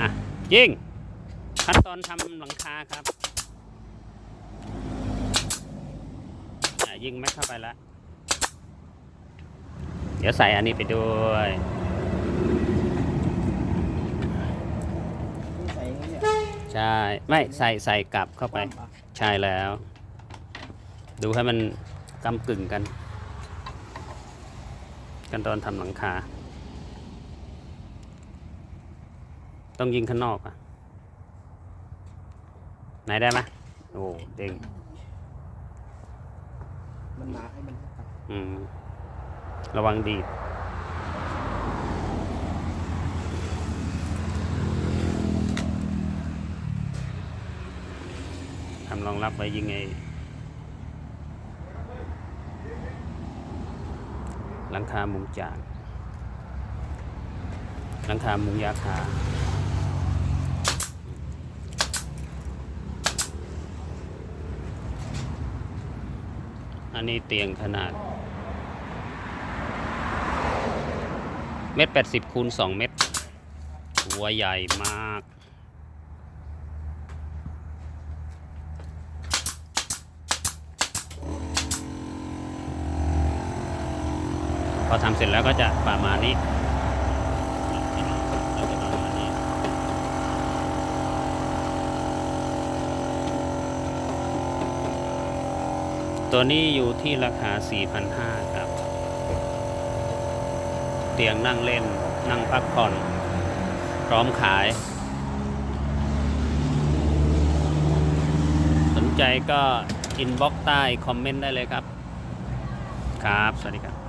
อะยิงขั้นตอนทำหลังคาครับยิงไม่เข้าไปละเดี๋ยวใส่อันนี้ไปด้วยใช่ไม่ใส่ใส่กลับเข้าไป ใช่แล้ว ดูให้มันกำกึ่งกัน กันตอนทำหลังคา ต้องยิงข้างนอกอะ ไหนได้ไหมโอ้เด้งมันหนาให้มันอืม ระวังดีดทำรองรับไว้ยิงไงหลังคามุงจาก หลังคามุงยาคา อันนี้เตียงขนาดเมตรแปดสิบคูณสองเมตร หัวใหญ่มาก พอทำเสร็จแล้วก็จะประมาณนี้เราจะประมาณนี้ ตัวนี้อยู่ที่ราคา 4,500 ครับ เตียงนั่งเล่น นั่งพักผ่อน พร้อมขาย สนใจก็อินบ็อกใต้คอมเมนต์ได้เลยครับ ครับ สวัสดีครับ